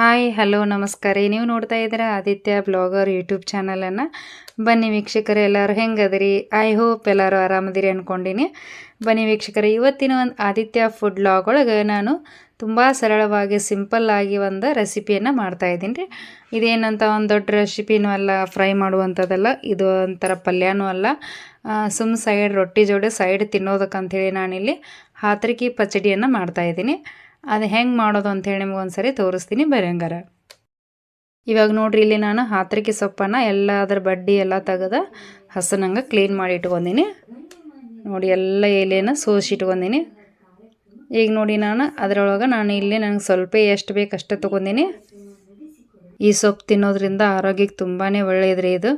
Hi, hello, ನಮಸ್ಕಾರ. ನೀವು ನೋಡ್ತಾ ಇದ್ದೀರಾ ಆದಿತ್ಯ ಬ್ಲಾಗರ್ ಯೂಟ್ಯೂಬ್ ಚಾನಲನ್ನು. ಬನ್ನಿ ವೀಕ್ಷಕರು, ಎಲ್ಲರೂ ಹೆಂಗದಿರಿ? ಐ ಹೋಪ್ ಎಲ್ಲರೂ ಆರಾಮದಿರಿ ಅಂದ್ಕೊಂಡಿನಿ ಬನ್ನಿ ವೀಕ್ಷಕರು, ಇವತ್ತಿನ ಒಂದು ಆದಿತ್ಯ ಫುಡ್ ಲಾಗ್ ಒಳಗೆ ನಾನು ತುಂಬ ಸರಳವಾಗಿ ಸಿಂಪಲ್ಲಾಗಿ ಒಂದು ರೆಸಿಪಿಯನ್ನು ಮಾಡ್ತಾಯಿದ್ದೀನಿ ರೀ. ಇದೇನಂತ ಒಂದು ದೊಡ್ಡ ರೆಸಿಪಿನೂ ಅಲ್ಲ ಫ್ರೈ ಮಾಡುವಂಥದ್ದಲ್ಲ, ಇದು ಒಂಥರ ಪಲ್ಯನೂ ಅಲ್ಲ. ಸುಮ್ ಸೈಡ್ ರೊಟ್ಟಿ ಜೋಡಿ ಸೈಡ್ ತಿನ್ನೋದಕ್ಕಂಥೇಳಿ ನಾನಿಲ್ಲಿ ಹಾತ್ರಿಕಿ ಪಚಡಿಯನ್ನು ಮಾಡ್ತಾಯಿದ್ದೀನಿ ಅದು ಹೆಂಗೆ ಮಾಡೋದು ಅಂಥೇಳಿ ನಿಮ್ಗೆ ಒಂದು ಸರಿ ತೋರಿಸ್ತೀನಿ ಬರಂಗಾರ ಇವಾಗ ನೋಡ್ರಿ ಇಲ್ಲಿ ನಾನು ಹಾತ್ರಿಕೆ ಸೊಪ್ಪನ್ನು ಎಲ್ಲ ಅದರ ಬಡ್ಡಿ ಎಲ್ಲ ತೆಗೆದು ಹಸನಂಗೆ ಕ್ಲೀನ್ ಮಾಡಿ ಇಟ್ಕೊಂಡೀನಿ ನೋಡಿ ಎಲ್ಲ ಎಲೆನ ಸೋಸಿ ಇಟ್ಕೊಂಡೀನಿ ಈಗ ನೋಡಿ ನಾನು ಅದರೊಳಗೆ ನಾನು ಇಲ್ಲಿ ನನಗೆ ಸ್ವಲ್ಪ ಎಷ್ಟು ಬೇಕು ಅಷ್ಟೇ ತೊಗೊಂಡಿನಿ ಈ ಸೊಪ್ಪು ತಿನ್ನೋದ್ರಿಂದ ಆರೋಗ್ಯಕ್ಕೆ ತುಂಬಾ ಒಳ್ಳೆಯದ್ರಿ ಇದು.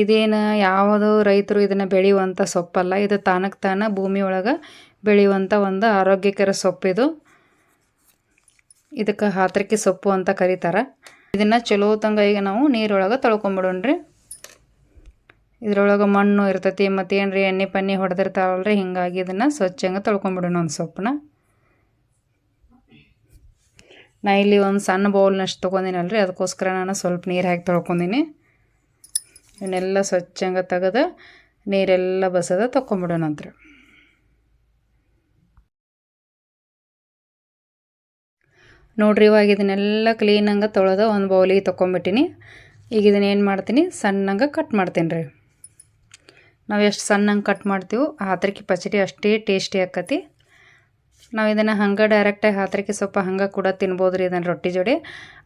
ಇದೇನು ಯಾವುದು ರೈತರು ಇದನ್ನು ಬೆಳೆಯುವಂಥ ಸೊಪ್ಪಲ್ಲ, ಇದು ತಾನಕ್ಕೆ ತಾನ ಭೂಮಿ ಒಳಗೆ ಬೆಳೆಯುವಂಥ ಒಂದು ಆರೋಗ್ಯಕರ ಸೊಪ್ಪಿದು. ಇದಕ್ಕೆ ಹಾತ್ರಕ್ಕೆ ಸೊಪ್ಪು ಅಂತ ಕರೀತಾರೆ. ಇದನ್ನು ಚಲೋ ತಂಗ ಈಗ ನಾವು ನೀರೊಳಗೆ ತೊಳ್ಕೊಂಬಿಡೋಣ್ರಿ. ಇದ್ರೊಳಗೆ ಮಣ್ಣು ಇರ್ತೈತಿ ಮತ್ತು ಏನ್ರಿ ಎಣ್ಣೆ ಪನ್ನಿ ಹೊಡೆದಿರ್ತಾವಲ್ರಿ, ಹಿಂಗಾಗಿ ಇದನ್ನು ಸ್ವಚ್ಛಂಗೆ ತೊಳ್ಕೊಂಬಿಡೋಣ ಒಂದು ಸೊಪ್ಪನ್ನ. ನಾ ಇಲ್ಲಿ ಒಂದು ಸಣ್ಣ ಬೌಲ್ನಷ್ಟು ತೊಗೊಂಡಿನಲ್ರಿ, ಅದಕ್ಕೋಸ್ಕರ ನಾನು ಸ್ವಲ್ಪ ನೀರು ಹಾಕಿ ತೊಳ್ಕೊಂಡೀನಿ ಇವನ್ನೆಲ್ಲ ಸ್ವಚ್ಛಂಗೆ ತೆಗೆದು ನೀರೆಲ್ಲ ಬಸದ ತೊಗೊಂಬಿಡೋಣ ನೋಡ್ರಿ ಇವಾಗ ಇದನ್ನೆಲ್ಲ ಕ್ಲೀನಂಗೆ ತೊಳೆದು ಒಂದು ಬೌಲಿಗೆ ತೊಗೊಂಬಿಟ್ಟಿನಿ ಈಗ ಇದನ್ನ ಏನು ಮಾಡ್ತೀನಿ? ಸಣ್ಣಂಗೆ ಕಟ್ ಮಾಡ್ತೀನಿ ರೀ. ನಾವು ಎಷ್ಟು ಸಣ್ಣಂಗೆ ಕಟ್ ಮಾಡ್ತೀವೋ ಹಾತ್ರಿಕಿ ಪಚಡಿ ಅಷ್ಟೇ ಟೇಸ್ಟಿ ಆಕತಿ. ನಾವು ಇದನ್ನು ಹಂಗೆ ಡೈರೆಕ್ಟಾಗಿ ಹಾತ್ರಿಕಿ ಸ್ವಲ್ಪ ಹಂಗೆ ಕೂಡ ತಿನ್ಬೋದು ರೀ ಇದನ್ನು ರೊಟ್ಟಿ ಜೋಡಿ.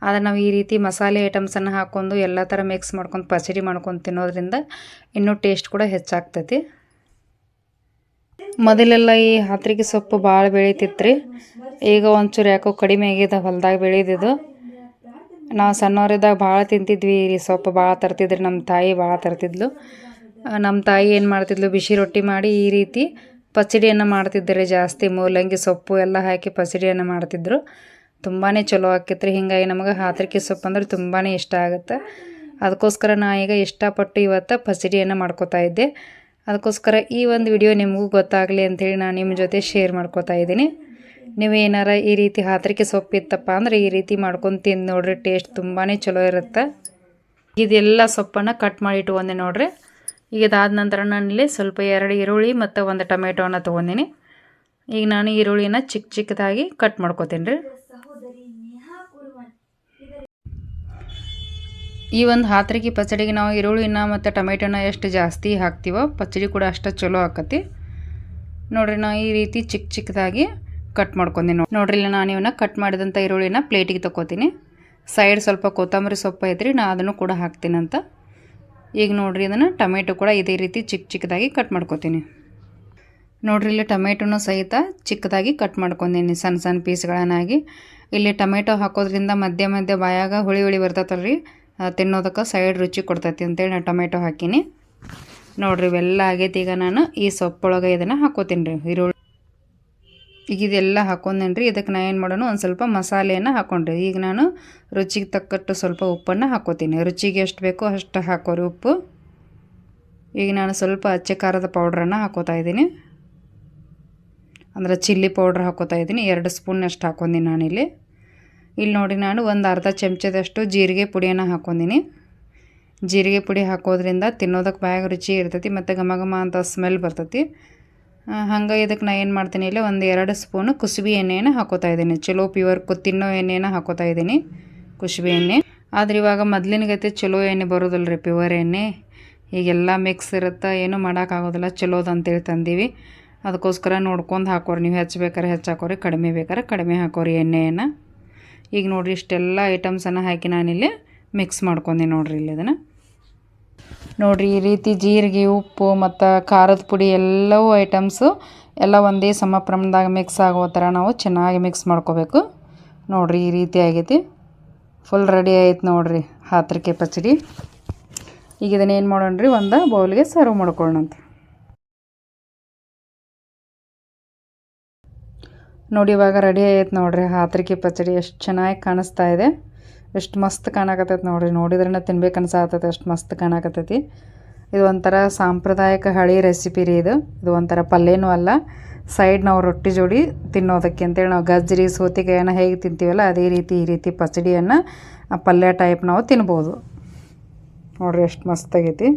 ಆದರೆ ನಾವು ಈ ರೀತಿ ಮಸಾಲೆ ಐಟಮ್ಸನ್ನು ಹಾಕ್ಕೊಂಡು ಎಲ್ಲ ಥರ ಮಿಕ್ಸ್ ಮಾಡ್ಕೊಂಡು ಪಚಡಿ ಮಾಡ್ಕೊಂಡು ತಿನ್ನೋದ್ರಿಂದ ಇನ್ನೂ ಟೇಸ್ಟ್ ಕೂಡ ಹೆಚ್ಚಾಗ್ತೈತಿ. ಮೊದಲೆಲ್ಲ ಈ ಹಾತ್ರಿಕೆ ಸೊಪ್ಪು ಭಾಳ ಬೆಳೀತಿತ್ರಿ. ರೀ ಈಗ ಒಂಚೂರು ಯಾಕೋ ಕಡಿಮೆ ಆಗಿದೆ ಹೊಲ್ದಾಗ ಬೆಳೆದಿದ್ದು. ನಾವು ಸಣ್ಣವರಿದ್ದಾಗ ಭಾಳ ತಿಂತಿದ್ವಿ ಈ ಸೊಪ್ಪು ಭಾಳ ತರ್ತಿದ್ರು ನಮ್ಮ ತಾಯಿ ಭಾಳ ತರ್ತಿದ್ಲು. ನಮ್ಮ ತಾಯಿ ಏನು ಮಾಡ್ತಿದ್ಲು, ಬಿಸಿ ರೊಟ್ಟಿ ಮಾಡಿ ಈ ರೀತಿ ಪಚಡಿಯನ್ನು ಮಾಡ್ತಿದ್ದಾರೆ ಜಾಸ್ತಿ ಮೂಲಂಗಿ ಸೊಪ್ಪು ಎಲ್ಲ ಹಾಕಿ ಪಚಡಿಯನ್ನು ಮಾಡ್ತಿದ್ರು. ತುಂಬಾ ಚಲೋ ಆಕೈತ್ರಿ ರೀ ಹಿಂಗಾಗಿ ನಮಗೆ ಹಾತ್ರಿಕೆ ಸೊಪ್ಪು ಅಂದ್ರೆ ತುಂಬಾ ಇಷ್ಟ ಆಗುತ್ತೆ. ಅದಕ್ಕೋಸ್ಕರ ನಾ ಈಗ ಇಷ್ಟಪಟ್ಟು ಇವತ್ತು ಪಚಡಿಯನ್ನು ಮಾಡ್ಕೋತಾ ಇದ್ದೆ. ಅದಕ್ಕೋಸ್ಕರ ಈ ಒಂದು ವಿಡಿಯೋ ನಿಮಗೂ ಗೊತ್ತಾಗಲಿ ಅಂಥೇಳಿ ನಾನು ನಿಮ್ಮ ಜೊತೆ ಶೇರ್ ಮಾಡ್ಕೋತಾ ಇದ್ದೀನಿ. ನೀವು ಏನಾರ ಈ ರೀತಿ ಹಾತ್ರಿಕೆ ಸೊಪ್ಪು ಇತ್ತಪ್ಪ ಅಂದ್ರೆ ಈ ರೀತಿ ಮಾಡ್ಕೊಂಡು ತಿಂದು ನೋಡ್ರಿ ಟೇಸ್ಟ್ ತುಂಬಾ ಚಲೋ ಇರುತ್ತೆ. ಇದೆಲ್ಲ ಸೊಪ್ಪನ್ನು ಕಟ್ ಮಾಡಿ ಇಟ್ಕೊಂಡೆ ನೋಡ್ರಿ. ಈಗ ಅದಾದ ನಂತರ ನಾನಿಲ್ಲಿ ಸ್ವಲ್ಪ ಎರಡು ಈರುಳ್ಳಿ ಮತ್ತು ಒಂದು ಟೊಮೆಟೊನ ತೊಗೊಂಡಿನಿ. ಈಗ ನಾನು ಈರುಳ್ಳಿನ ಚಿಕ್ಕ ಚಿಕ್ಕದಾಗಿ ಕಟ್ ಮಾಡ್ಕೊತೀನಿ ರೀ. ಈ ಒಂದು ಹಾತ್ರಿಗೆ ಪಚಡಿಗೆ ನಾವು ಈರುಳ್ಳಿನ ಮತ್ತು ಟೊಮೆಟೊನ ಎಷ್ಟು ಜಾಸ್ತಿ ಹಾಕ್ತೀವೋ ಪಚಡಿ ಕೂಡ ಅಷ್ಟು ಚಲೋ ಆಕತಿ. ನೋಡ್ರಿ, ನಾ ಈ ರೀತಿ ಚಿಕ್ಕ ಚಿಕ್ಕದಾಗಿ ಕಟ್ ಮಾಡ್ಕೊಂಡೆ ನೋಡಿ ನೋಡ್ರಿ, ಇಲ್ಲಿ ನಾನು ಇವನ್ನ ಕಟ್ ಮಾಡಿದಂಥ ಈರುಳ್ಳಿನ ಪ್ಲೇಟಿಗೆ ತಗೋತೀನಿ ಸೈಡ್ ಸ್ವಲ್ಪ ಕೊತ್ತಂಬರಿ ಸೊಪ್ಪು ಐತ್ರಿ, ನಾ ಅದನ್ನು ಕೂಡ ಹಾಕ್ತೀನಂತ ಈಗ ನೋಡ್ರಿ, ಇದನ್ನು ಟೊಮೆಟೊ ಕೂಡ ಇದೇ ರೀತಿ ಚಿಕ್ಕ ಚಿಕ್ಕದಾಗಿ ಕಟ್ ಮಾಡ್ಕೊತೀನಿ. ನೋಡ್ರಿ, ಇಲ್ಲಿ ಟೊಮೆಟೊನು ಸಹಿತ ಚಿಕ್ಕದಾಗಿ ಕಟ್ ಮಾಡ್ಕೊಂಡೀನಿ, ಸಣ್ಣ ಸಣ್ಣ ಪೀಸ್ಗಳನ್ನಾಗಿ ಇಲ್ಲಿ ಟೊಮೆಟೊ ಹಾಕೋದ್ರಿಂದ ಮಧ್ಯ ಮಧ್ಯ ಬಾಯಾಗ ಹುಳಿ ಹುಳಿ ಬರ್ತೈತಲ್ರಿ. ತಿನ್ನೋದಕ್ಕೆ ಸೈಡ್ ರುಚಿ ಕೊಡ್ತೈತಿ ಅಂತೇಳಿ ನಾನು ಟೊಮೆಟೊ ಹಾಕೀನಿ. ನೋಡಿರಿ, ಇವೆಲ್ಲ ಆಗೈತಿ. ಈಗ ನಾನು ಈ ಸೊಪ್ಪೊಳಗೆ ಇದನ್ನು ಹಾಕೋತೀನಿ ರೀ, ಈರುಳ್ಳಿ. ಈಗ ಇದೆಲ್ಲ ಹಾಕೊಂಡೇನಿ ರೀ, ಇದಕ್ಕೆ ನಾನು ಏನು ಮಾಡೋಣ ಒಂದು ಸ್ವಲ್ಪ ಮಸಾಲೆಯನ್ನು ಹಾಕೊಂಡ್ರಿ ಈಗ ನಾನು ರುಚಿಗೆ ತಕ್ಕಟ್ಟು ಸ್ವಲ್ಪ ಉಪ್ಪನ್ನು ಹಾಕೋತೀನಿ. ರುಚಿಗೆ ಎಷ್ಟು ಬೇಕೋ ಅಷ್ಟು ಹಾಕೋರಿ ಉಪ್ಪು. ಈಗ ನಾನು ಸ್ವಲ್ಪ ಅಚ್ಚೆ ಖಾರದ ಪೌಡ್ರನ್ನು ಹಾಕೋತಾ ಇದ್ದೀನಿ. ಅಂದ್ರೆ ಚಿಲ್ಲಿ ಪೌಡ್ರ್ ಹಾಕೋತಾ ಇದ್ದೀನಿ. ಎರಡು ಸ್ಪೂನ್ ಅಷ್ಟು ಹಾಕೊಂದಿನಿ ನಾನಿಲ್ಲಿ. ಇಲ್ಲಿ ನೋಡಿ ನಾನು ಒಂದು ಅರ್ಧ ಚಮಚದಷ್ಟು ಜೀರಿಗೆ ಪುಡಿಯನ್ನು ಹಾಕೊಂದಿನಿ ಜೀರಿಗೆ ಪುಡಿ ಹಾಕೋದ್ರಿಂದ ತಿನ್ನೋದಕ್ಕೆ ಬಾಯಾಗ ರುಚಿ ಇರ್ತೈತಿ ಮತ್ತು ಘಮ ಘಮ ಅಂತ ಸ್ಮೆಲ್ ಬರ್ತೈತಿ. ಹಂಗೆ ಇದಕ್ಕೆ ನಾನು ಏನು ಮಾಡ್ತೀನಿ ಇಲ್ಲ ಒಂದು ಎರಡು ಸ್ಪೂನು ಕುಸುಬಿ ಎಣ್ಣೆಯನ್ನು ಹಾಕೋತಾ ಇದ್ದೀನಿ. ಚಲೋ ಪ್ಯೂರ್ ಕು ತಿನ್ನೋ ಎಣ್ಣೆಯನ್ನು ಹಾಕೋತಾ ಇದ್ದೀನಿ ಕುಸುಬಿ ಎಣ್ಣೆ. ಆದ್ರೆ ಇವಾಗ ಮೊದ್ಲಿನ ಗತಿ ಚಲೋ ಎಣ್ಣೆ ಬರೋದಲ್ಲ ರೀ ಪ್ಯೂರ್ ಎಣ್ಣೆ. ಈಗೆಲ್ಲ ಮಿಕ್ಸ್ ಇರುತ್ತೆ, ಏನೂ ಮಾಡೋಕ್ಕಾಗೋದಿಲ್ಲ ಚಲೋದು ಅಂತೇಳಿ ತಂದೀವಿ. ಅದಕ್ಕೋಸ್ಕರ ನೋಡ್ಕೊಂಡು ಹಾಕೋರಿ. ನೀವು ಹೆಚ್ಚಬೇಕಾರೆ ಹೆಚ್ಚು ಹಾಕೋರಿ, ಕಡಿಮೆ ಬೇಕಾರೆ ಕಡಿಮೆ ಹಾಕೋರಿ ಎಣ್ಣೆಯನ್ನು. ಈಗ ನೋಡಿರಿ ಇಷ್ಟೆಲ್ಲ ಐಟಮ್ಸನ್ನು ಹಾಕಿ ನಾನಿಲ್ಲಿ ಮಿಕ್ಸ್ ಮಾಡ್ಕೊಂಡೆ ನೋಡಿರಿ ಇಲ್ಲಿ ಅದನ್ನು ನೋಡ್ರಿ ಈ ರೀತಿ ಜೀರಿಗೆ, ಉಪ್ಪು ಮತ್ತು ಖಾರದ ಪುಡಿ ಎಲ್ಲವೂ ಐಟಮ್ಸು ಎಲ್ಲ ಒಂದೇ ಸಮ ಪ್ರಮಾಣದಾಗ ಮಿಕ್ಸ್ ಆಗೋ ಥರ ನಾವು ಚೆನ್ನಾಗಿ ಮಿಕ್ಸ್ ಮಾಡ್ಕೋಬೇಕು. ನೋಡಿರಿ ಈ ರೀತಿ ಆಗೈತಿ. ಫುಲ್ ರೆಡಿ ಆಯ್ತು ನೋಡಿರಿ ಹಾತ್ರಿಕೆ ಪಚಡಿ. ಈಗ ಇದನ್ನೇನು ಏನು ರೀ ಒಂದು ಬೌಲ್ಗೆ ಸರ್ವ್ ಮಾಡ್ಕೊಳ್ಳೋಣಂತ. ನೋಡಿ ಇವಾಗ ರೆಡಿ ಆಯ್ತು ನೋಡ್ರಿ. ಹಾತ್ರಿಕೆ ಪಚಡಿ ಎಷ್ಟು ಚೆನ್ನಾಗಿ ಕಾಣಿಸ್ತಾ ಇದೆ. ಎಷ್ಟು ಮಸ್ತ್ ಕಾಣಕತ್ತೈತಿ ನೋಡ್ರಿ. ನೋಡಿದ್ರೇ ತಿನ್ಬೇಕು ಅನ್ಸಾತೈತೆ ಎಷ್ಟು ಮಸ್ತ್ ಕಾಣಕತ್ತೈತಿ. ಇದು ಒಂಥರ ಸಾಂಪ್ರದಾಯಿಕ ಹಳಿ ರೆಸಿಪಿ ರೀ ಇದು. ಇದು ಒಂಥರ ಪಲ್ಯನೂ ಅಲ್ಲ. ಸೈಡ್ ನಾವು ರೊಟ್ಟಿ ಜೋಡಿ ತಿನ್ನೋದಕ್ಕೆ ಅಂತೇಳಿ ನಾವು ಗಜ್ಜರಿ ಸೋತಿಗೆಯನ್ನು ಹೇಗೆ ತಿಂತೀವಲ್ಲ ಅದೇ ರೀತಿ ಈ ರೀತಿ ಪಚಡಿಯನ್ನು ಪಲ್ಯ ಟೈಪ್ ನಾವು ತಿನ್ಬೋದು. ನೋಡ್ರಿ ಎಷ್ಟು ಮಸ್ತಾಗೈತಿ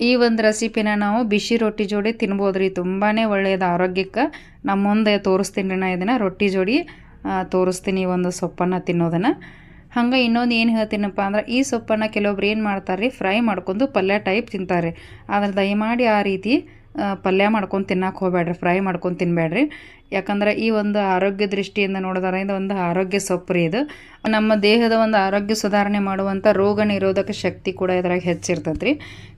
ಈ ಒಂದು ರೆಸಿಪಿನ ನಾವು ಬಿಸಿ ರೊಟ್ಟಿ ಜೋಡಿ ತಿನ್ಬೋದು ರೀ ತುಂಬಾ ಒಳ್ಳೆಯದು ಆರೋಗ್ಯಕ್ಕೆ. ನಮ್ಮ ಮುಂದೆ ತೋರಿಸ್ತೀನಿ ರೀ ನಾ ಇದನ್ನು. ರೊಟ್ಟಿ ಜೋಡಿ ತೋರಿಸ್ತೀನಿ ಈ ಒಂದು ಸೊಪ್ಪನ್ನು ತಿನ್ನೋದನ್ನು. ಹಂಗೆ ಇನ್ನೊಂದು ಏನು ಹೇಳ್ತೀನಪ್ಪ ಅಂದ್ರೆ, ಈ ಸೊಪ್ಪನ್ನು ಕೆಲವೊಬ್ರು ಏನು ಮಾಡ್ತಾರೆ ರೀ ಫ್ರೈ ಮಾಡ್ಕೊಂಡು ಪಲ್ಯ ಟೈಪ್ ತಿಂತಾರೆ. ಆದ್ರೆ ದಯಮಾಡಿ ಆ ರೀತಿ ಪಲ್ಯ ಮಾಡ್ಕೊಂಡು ತಿನ್ನಕ್ಕೆ ಹೋಗ್ಬೇಡ್ರಿ ಫ್ರೈ ಮಾಡ್ಕೊಂಡು ತಿನ್ನಬೇಡ್ರಿ ಯಾಕಂದ್ರೆ ಈ ಒಂದು ಆರೋಗ್ಯ ದೃಷ್ಟಿಯಿಂದ ನೋಡೋದಾರಿಂದ ಒಂದು ಆರೋಗ್ಯ ಸೊಪ್ಪು ರೀ ಇದು. ನಮ್ಮ ದೇಹದ ಒಂದು ಆರೋಗ್ಯ ಸುಧಾರಣೆ ಮಾಡುವಂಥ ರೋಗ ನಿರೋಧಕ ಶಕ್ತಿ ಕೂಡ ಇದ್ರಾಗ ಹೆಚ್ಚಿರ್ತೈತೆ ರೀ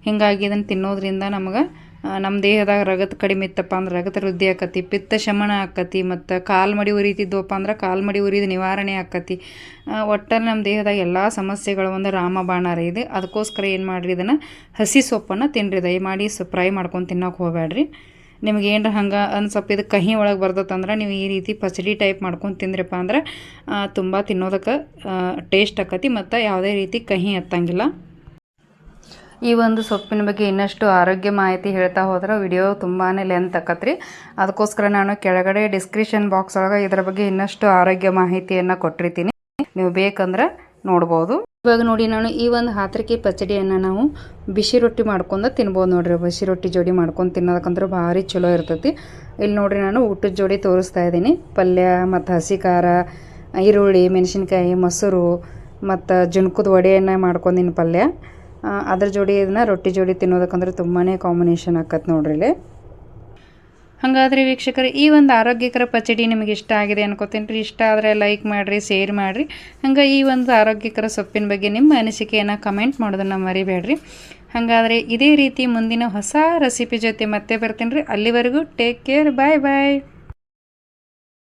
ಹೀಗಾಗಿ ಇದನ್ನು ತಿನ್ನೋದ್ರಿಂದ ನಮ್ಗೆ ನಮ್ಮ ದೇಹದಾಗ ರಗತ್ ಕಡಿಮೆ ಇತ್ತಪ್ಪ ಅಂದ್ರೆ ರಗತ ವೃದ್ಧಿ ಆಕತಿ, ಪಿತ್ತ ಶಮನ ಆಕತಿ, ಮತ್ತು ಕಾಲು ಮಡಿ ಉರಿತಿದ್ವಪ್ಪ ಅಂದ್ರೆ ಕಾಲು ಮಡಿ ಉರಿದ ನಿವಾರಣೆ ಆಕತಿ. ಒಟ್ಟಲ್ಲಿ ನಮ್ಮ ದೇಹದಾಗ ಎಲ್ಲ ಸಮಸ್ಯೆಗಳು ಒಂದು ರಾಮಬಾಣ ರೀ ಇದು. ಅದಕ್ಕೋಸ್ಕರ ಏನು ಮಾಡಿರಿ ಇದನ್ನು? ಹಸಿ ಸೊಪ್ಪನ್ನು ತಿನ್ನಿರಿ ದಯಮಾಡಿ ಸೊ, ಫ್ರೈ ಮಾಡ್ಕೊಂಡು ತಿನ್ನೋಕೆ ಹೋಗಬೇಡ್ರಿ. ನಿಮ್ಗೆ ಏನರ ಹಂಗೆ ಒಂದು ಸ್ವಲ್ಪ ಇದು ಕಹಿ ಒಳಗೆ ಬರ್ತದಂದ್ರೆ ನೀವು ಈ ರೀತಿ ಪಚಡಿ ಟೈಪ್ ಮಾಡ್ಕೊಂಡು ತಿಂದ್ರಪ್ಪ ಅಂದ್ರೆ ತುಂಬ ತಿನ್ನೋದಕ್ಕೆ ಟೇಸ್ಟ್ ಆಕತಿ, ಮತ್ತು ಯಾವುದೇ ರೀತಿ ಕಹಿ ಹತ್ತಂಗಿಲ್ಲ ಈ ಒಂದು ಸೊಪ್ಪಿನ ಬಗ್ಗೆ ಇನ್ನಷ್ಟು ಆರೋಗ್ಯ ಮಾಹಿತಿ ಹೇಳ್ತಾ ಹೋದ್ರೆ ವಿಡಿಯೋ ತುಂಬಾ ಲೆಂತ್ ಆಕತ್ರಿ ಅದಕ್ಕೋಸ್ಕರ ನಾನು ಕೆಳಗಡೆ ಡಿಸ್ಕ್ರಿಪ್ಷನ್ ಬಾಕ್ಸ್ ಒಳಗೆ ಇದರ ಬಗ್ಗೆ ಇನ್ನಷ್ಟು ಆರೋಗ್ಯ ಮಾಹಿತಿಯನ್ನು ಕೊಟ್ಟಿರ್ತೀನಿ. ನೀವು ಬೇಕಂದ್ರೆ ನೋಡ್ಬೋದು. ಇವಾಗ ನೋಡಿ ನಾನು ಈ ಒಂದು ಹಾತ್ರಿಕೆ ಪಚಡಿಯನ್ನು ನಾವು ಬಿಸಿ ರೊಟ್ಟಿ ಮಾಡ್ಕೊಂಡು ತಿನ್ಬೋದು ನೋಡ್ರಿ. ಬಿಸಿ ರೊಟ್ಟಿ ಜೋಡಿ ಮಾಡ್ಕೊಂಡು ತಿನ್ನೋದಕ್ಕಂದ್ರೆ ಭಾರಿ ಚಲೋ ಇರ್ತೈತಿ. ಇಲ್ಲಿ ನೋಡ್ರಿ ನಾನು ಊಟದ ಜೋಡಿ ತೋರಿಸ್ತಾ ಇದ್ದೀನಿ. ಪಲ್ಯ ಮತ್ತು ಹಸಿ ಖಾರ, ಈರುಳ್ಳಿ, ಮೆಣಸಿನ್ಕಾಯಿ, ಮೊಸರು ಮತ್ತು ಜುಣ್ಕದ ವಡೆಯನ್ನು ಮಾಡ್ಕೊಂಡಿನ ಪಲ್ಯ. ಅದ್ರ ಜೋಡಿ ಇದನ್ನ ರೊಟ್ಟಿ ಜೋಡಿ ತಿನ್ನೋದಕ್ಕಂದ್ರೆ ತುಂಬಾ ಕಾಂಬಿನೇಷನ್ ಆಕತ್ತೆ ನೋಡ್ರಿ ಇಲ್ಲಿ. ಹಂಗಾದ್ರೆ ವೀಕ್ಷಕರು, ಈ ಒಂದು ಆರೋಗ್ಯಕರ ಪಚಡಿ ನಿಮಗೆ ಇಷ್ಟ ಆಗಿದೆ ಅನ್ಕೋತೀನಿ ರೀ ಇಷ್ಟ ಆದರೆ ಲೈಕ್ ಮಾಡಿರಿ ಶೇರ್ ಮಾಡಿರಿ. ಹಂಗೆ ಈ ಒಂದು ಆರೋಗ್ಯಕರ ಸೊಪ್ಪಿನ ಬಗ್ಗೆ ನಿಮ್ಮ ಅನಿಸಿಕೆಯನ್ನು ಕಮೆಂಟ್ ಮಾಡೋದನ್ನು ಮರಿಬೇಡ್ರಿ. ಹಾಗಾದರೆ ಇದೇ ರೀತಿ ಮುಂದಿನ ಹೊಸ ರೆಸಿಪಿ ಜೊತೆ ಮತ್ತೆ ಬರ್ತೀನಿ ರೀ ಅಲ್ಲಿವರೆಗೂ ಟೇಕ್ ಕೇರ್ ಬಾಯ್ ಬಾಯ್